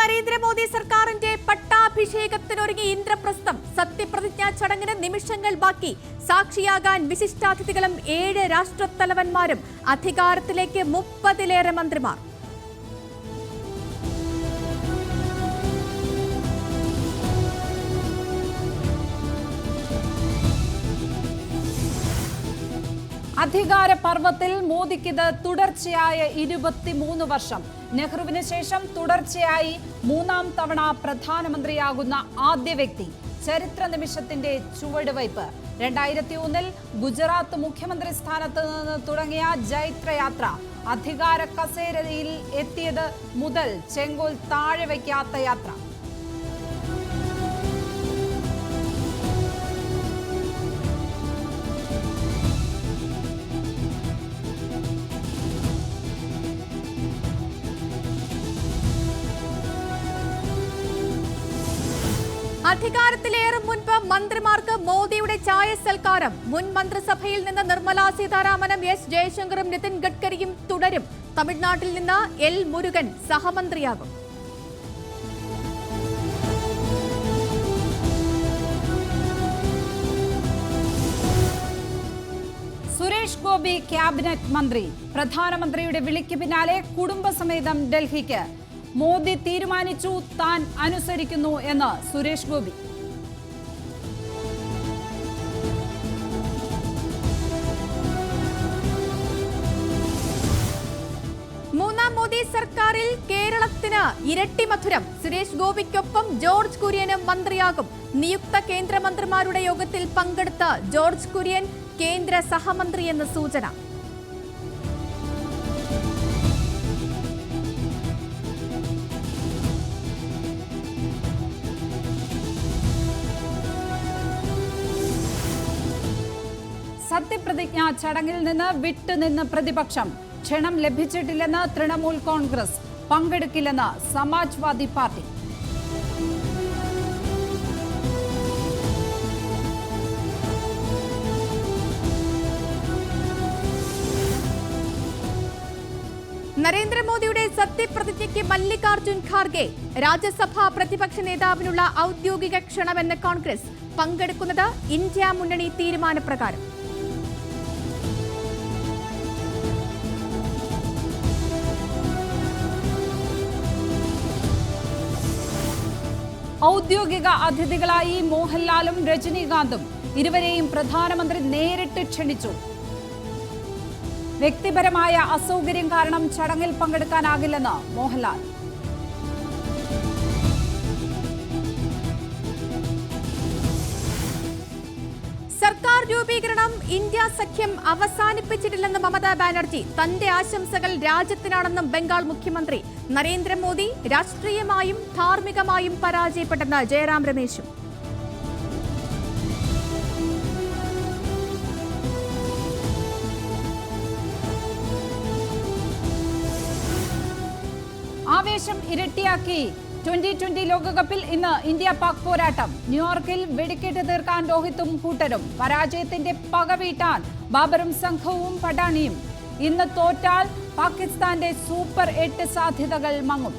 നരേന്ദ്രമോദി സർക്കാരിന്റെ പട്ടാഭിഷേകത്തിനൊരുങ്ങി ഇന്ദ്രപ്രസ്ഥം സത്യപ്രതിജ്ഞാ ചടങ്ങിന് നിമിഷങ്ങൾ ബാക്കി. സാക്ഷിയാകാൻ വിശിഷ്ടാതിഥികളും ഏഴ് രാഷ്ട്രത്തലവന്മാരും അധികാരത്തിലേക്ക് മുപ്പതിലേറെ മന്ത്രിമാർ. അധികാര പർവത്തിൽ മോദിക്കിത് തുടർച്ചയായ ഇരുപത്തിമൂന്ന് വർഷം. നെഹ്റുവിന് ശേഷം തുടർച്ചയായി മൂന്നാം തവണ പ്രധാനമന്ത്രിയാകുന്ന ആദ്യ വ്യക്തി. ചരിത്ര നിമിഷത്തിന്റെ ചുവടുവയ്പ്. രണ്ടായിരത്തി ഒന്നിൽ ഗുജറാത്ത് മുഖ്യമന്ത്രി സ്ഥാനത്ത് നിന്ന് തുടങ്ങിയ ജൈത്രയാത്ര അധികാര കസേരയിൽ എത്തിയത് മുതൽ ചെങ്കോൽ താഴെ വയ്ക്കാത്ത യാത്ര. അധികാരത്തിലേറും മുൻപ് മന്ത്രിമാർക്ക് മോദിയുടെ ചായ സൽക്കാരം. മുൻ മന്ത്രിസഭയിൽ നിന്ന് നിർമ്മലാ സീതാരാമനും എസ് ജയശങ്കറും നിതിൻ ഗഡ്കരിയും തുടരും. തമിഴ്നാട്ടിൽ നിന്ന് എൽ മുരുകൻ സഹമന്ത്രിയാകും. സുരേഷ് ഗോപി ക്യാബിനറ്റ് മന്ത്രി. പ്രധാനമന്ത്രിയുടെ വിളിക്ക് പിന്നാലെ കുടുംബസമേതം ഡൽഹിക്ക്. മോദി തീരുമാനിച്ചു താൻ അനുസരിക്കുന്നു എന്ന് സുരേഷ് ഗോപി. മൂന്നാം മോദി സർക്കാരിൽ കേരളത്തിന് ഇരട്ടി മധുരം. സുരേഷ് ഗോപിക്കൊപ്പം ജോർജ് കുര്യനും മന്ത്രിയാകും. നിയുക്ത കേന്ദ്രമന്ത്രിമാരുടെ യോഗത്തിൽ പങ്കെടുത്ത ജോർജ് കുര്യൻ കേന്ദ്ര സഹമന്ത്രി എന്ന സൂചന. സത്യപ്രതിജ്ഞാ ചടങ്ങിൽ നിന്ന് വിട്ടുനിന്ന് പ്രതിപക്ഷം ക്ഷണം ലഭിച്ചിട്ടില്ലെന്ന് തൃണമൂൽ കോൺഗ്രസ് പങ്കെടുക്കില്ലെന്ന് സമാജ്വാദി പാർട്ടി. നരേന്ദ്രമോദിയുടെ സത്യപ്രതിജ്ഞയ്ക്ക് മല്ലികാർജുൻ ഖാർഗെ രാജ്യസഭാ പ്രതിപക്ഷ നേതാവിനുള്ള ഔദ്യോഗിക ക്ഷണമെന്ന കോൺഗ്രസ് പങ്കെടുക്കുന്നത് ഇന്ത്യ മുന്നണി തീരുമാനപ്രകാരം. ഔദ്യോഗിക അതിഥികളായി മോഹൻലാലും രജനീകാന്തും ഇരുവരെയും പ്രധാനമന്ത്രി നേരിട്ട് ക്ഷണിച്ചു. വ്യക്തിപരമായ അസൗകര്യം കാരണം ചടങ്ങിൽ പങ്കെടുക്കാനാകില്ലെന്ന് മോഹൻലാൽ. രൂപീകരണം ഇന്ത്യ സഖ്യം അവസാനിപ്പിച്ചിട്ടില്ലെന്ന് മമതാ ബാനർജി. തന്റെ ആശംസകൾ രാജ്യത്തിനാണെന്നും ബംഗാൾ മുഖ്യമന്ത്രി നരേന്ദ്രമോദി രാഷ്ട്രീയമായും ധാർമ്മികമായും പരാജയപ്പെട്ടെന്ന് ജയറാം രമേശും. ആവേശം ഇരട്ടിയാക്കി. ട്വന്റി ട്വന്റി ലോകകപ്പിൽ ഇന്ന് ഇന്ത്യ പാക് പോരാട്ടം. ന്യൂയോർക്കിൽ വെടിക്കെട്ട് തീർക്കാൻ രോഹിത്തും കൂട്ടരും. പരാജയത്തിന്റെ പക വീട്ടാൻ ബാബറും സംഘവും പടാണിയും ഇന്ന് തോറ്റാൽ പാകിസ്ഥാന്റെ സൂപ്പർ എട്ട് സാധ്യതകൾ മങ്ങും.